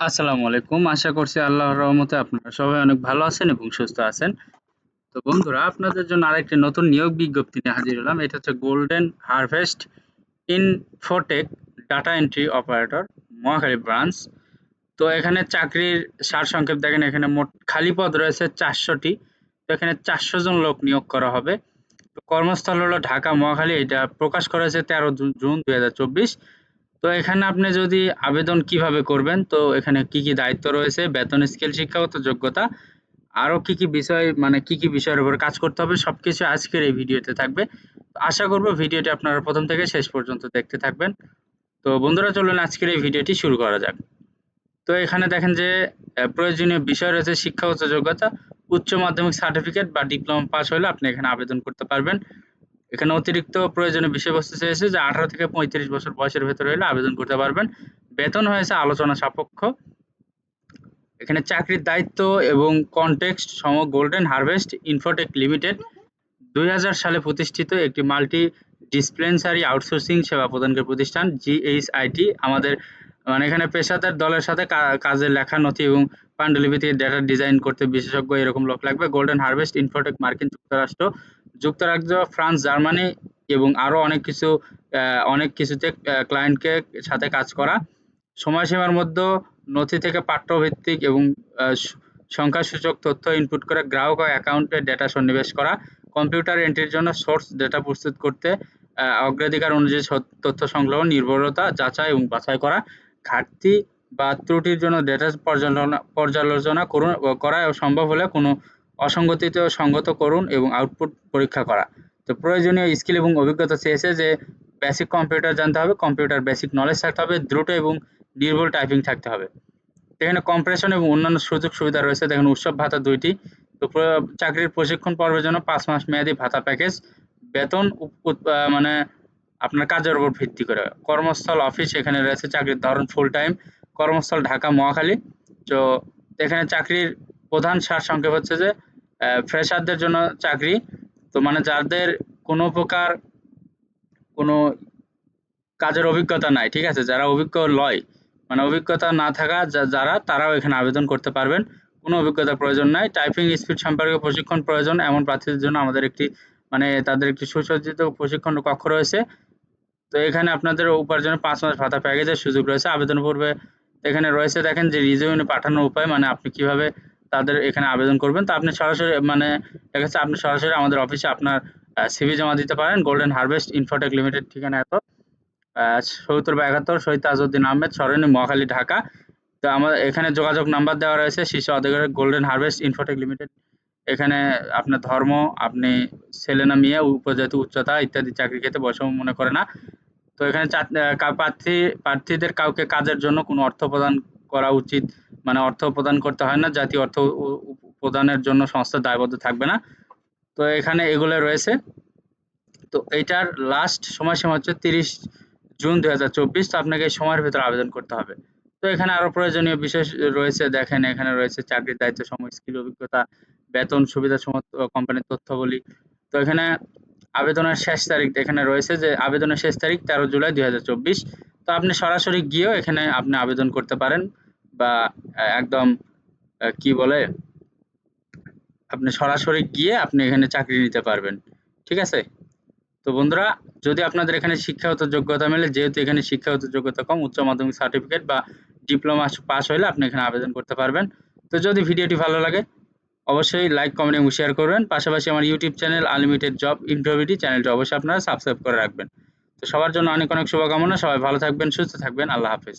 আসসালামু আলাইকুম। আশা করছি আল্লাহর রহমতে আপনারা সবাই অনেক ভালো আছেন এবং সুস্থ আছেন। তো বন্ধুরা, আপনাদের জন্য আরেকটি নতুন নিয়োগ বিজ্ঞপ্তি নিয়ে হাজির হলাম। এটা হচ্ছে golden harvest infotech data entry operator Mohakhali branch. তো এখানে চাকরির সারসংক্ষেপ দেখেন, এখানে মোট খালি পদ রয়েছে চারশোটি। তো এখানে চারশো জন লোক নিয়োগ করা হবে। তো কর্মস্থল হলো ঢাকা, মহাখালী। এটা প্রকাশ করা হয়েছে তেরো জুন দুই হাজার চব্বিশ। তো এখানে আপনি যদি আবেদন কীভাবে করবেন? তো এখানে কি কি দায়িত্ব রয়েছে? বেতন, স্কেল, শিক্ষাগত যোগ্যতা, আরও কি কি বিষয় মানে কি কি বিষয়ের উপর কাজ করতে হবে, সবকিছু আজকের এই ভিডিওতে থাকবে। আশা করব ভিডিওটি আপনারা প্রথম থেকে শেষ পর্যন্ত দেখতে থাকবেন। তো বন্ধুরা, চলুন আজকের এই ভিডিওটি শুরু করা যাক। তো এখানে দেখেন যে প্রয়োজনীয় বিষয় রয়েছে শিক্ষাগত যোগ্যতা, উচ্চ মাধ্যমিক সার্টিফিকেট বা ডিপ্লোমা পাস হলে আপনি এখানে আবেদন করতে পারবেন। এখানে অতিরিক্ত প্রয়োজনীয় বিষয়বস্তু চেয়েছে যে আঠারো থেকে পঁয়ত্রিশ বছর বয়সের ভেতরে হলে আবেদন করতে পারবেন। বেতন হয়েছে আলোচনা সাপেক্ষ। এখানে চাকরির দায়িত্ব এবং কনটেক্সট সম গোল্ডেন হারভেস্ট ইনফোটেক লিমিটেড দুই হাজার সালে প্রতিষ্ঠিত একটি মাল্টি ডিসপ্লেন্সারি আউটসোর্সিং সেবা প্রদানকারী প্রতিষ্ঠান জিএইচআইটি আমাদের মানে এখানে পেশাদার দলের সাথে কাজের লেখা, নথি এবং পাণ্ডুলিপি থেকে ডেটা ডিজাইন করতে বিশেষজ্ঞ এরকম লোক লাগবে। গোল্ডেন হারভেস্ট ইনফোটেক মার্কিন যুক্তরাষ্ট্র যুক্তরাজ্য, ফ্রান্স, জার্মানি এবং আরও অনেক কিছু অনেক কিছুতে ক্লায়েন্টকে সাথে কাজ করা। সময়সীমার মধ্যে নথি থেকে পাঠ্যভিত্তিক এবং সংখ্যাসূচক তথ্য ইনপুট করে গ্রাহক অ্যাকাউন্টে ডেটা সন্নিবেশ করা কম্পিউটার এন্ট্রির জন্য সোর্স ডেটা প্রস্তুত করতে অগ্রাধিকার অনুযায়ী তথ্য সংগ্রহ, নির্ভরতা যাচাই এবং বাছাই করা, ঘাটতি বা ত্রুটির জন্য ডেটা পর্যালোচনা পর্যালোচনা করা সম্ভব হলে কোনো অসঙ্গতিতে সঙ্গত করুন এবং আউটপুট পরীক্ষা করা। তো প্রয়োজনীয় স্কিল এবং অভিজ্ঞতা চেয়েছে যে বেসিক কম্পিউটার জানতে হবে কম্পিউটার বেসিক নলেজ থাকতে হবে, দ্রুত এবং নির্ভুল টাইপিং থাকতে হবে। এখানে কম্প্রেশন এবং অন্যান্য সুযোগ সুবিধা রয়েছে। দেখেন, উৎসব ভাতা দুইটি। তো চাকরির প্রশিক্ষণ পর্বের জন্য পাঁচ মাস মেয়াদী ভাতা প্যাকেজ বেতন মানে আপনার কাজের উপর ভিত্তি করে। কর্মস্থল অফিস এখানে রয়েছে, চাকরির ধরন ফুল টাইম কর্মস্থল ঢাকা, মহাখালী। তো এখানে চাকরির প্রধান সার সংক্ষেপ হচ্ছে যে ফ্রেশারদের জন্য চাকরি। তো মানে যাদের কোনো প্রকার কোনো কাজের অভিজ্ঞতা নাই, ঠিক আছে? যারা অভিজ্ঞ লয় মানে অভিজ্ঞতা না থাকা যারা, তারাও এখানে আবেদন করতে পারবেন। কোনো অভিজ্ঞতার প্রয়োজন নাই। টাইপিং স্পিড সম্পর্কে প্রশিক্ষণ প্রয়োজন। এমন প্রার্থীদের জন্য আমাদের একটি মানে তাদের একটি সুসজ্জিত প্রশিক্ষণ কক্ষ রয়েছে। তো এখানে আপনাদের উপার্জনের পাঁচ মাস ভাতা প্যাকেজের সুযোগ রয়েছে। আবেদন পূর্বে এখানে রয়েছে। দেখেন যে রিজিউমে পাঠানোর উপায় মানে আপনি কীভাবে তাদের এখানে আবেদন করবেন। তো আপনি সরাসরি মানে দেখা যাচ্ছে আপনি সরাসরি আমাদের অফিসে আপনার সিভি জমা দিতে পারেন। গোল্ডেন হারভেস্ট ইনফোটেক লিমিটেড ঠিকানা এত। সত্তর বা একাত্তর শহীদ তাজউদ্দিন আহমেদ, সরণি, মহাখালী, ঢাকা। তো আমাদের এখানে যোগাযোগ নাম্বার দেওয়া রয়েছে শীর্ষ অধিকার গোল্ডেন হারভেস্ট ইনফোটেক লিমিটেড এখানে আপনার ধর্ম, আপনি ছেলে না মেয়ে, উপজাতি, উচ্চতা ইত্যাদি চাকরি ক্ষেত্রে বৈষম্য মনে করে না। তো এখানে প্রার্থী, প্রার্থীদের কাউকে কাজের জন্য কোনো অর্থ প্রদান করা উচিত মানে অর্থ প্রদান করতে হয় না, জাতীয় অর্থ প্রদানের জন্য সংস্থা দায়বদ্ধ থাকবে না। তো এখানে এগুলো রয়েছে। তো এটার লাস্ট সময়সীমা হচ্ছে তিরিশ জুন দুই তো আপনাকে এই সময়ের ভিতরে আবেদন করতে হবে। তো এখানে আরও প্রয়োজনীয় বিষয় রয়েছে, দেখেন এখানে রয়েছে চাকরির দায়িত্ব, সময় স্কিল অভিজ্ঞতা, বেতন সুবিধা সমস্ত কোম্পানির তথ্যবলী। তো এখানে আবেদনের শেষ তারিখ এখানে রয়েছে যে আবেদনের শেষ তারিখ তেরো জুলাই দুই হাজার চব্বিশ। তো আপনি সরাসরি গিয়েও এখানে আপনি আবেদন করতে পারেন। বা একদম কি বলে, আপনি সরাসরি গিয়ে আপনি এখানে চাকরি নিতে পারবেন, ঠিক আছে? তো বন্ধুরা, যদি আপনাদের এখানে শিক্ষাগত যোগ্যতা মেলে, যেহেতু এখানে শিক্ষাগত যোগ্যতা কম, উচ্চ মাধ্যমিক সার্টিফিকেট বা ডিপ্লোমা পাস হলে আপনি এখানে আবেদন করতে পারবেন। তো যদি ভিডিওটি ভালো লাগে, অবশ্যই লাইক কমেন্ট এবং শেয়ার করবেন। পাশাপাশি আমার ইউটিউব চ্যানেল আনলিমিটেড জব ইন্টারভিউটি চ্যানেলটি অবশ্যই আপনারা সাবস্ক্রাইব করে রাখবেন। তো সবার জন্য অনেক অনেক শুভকামনা। সবাই ভালো থাকবেন, সুস্থ থাকবেন। আল্লাহ হাফেজ।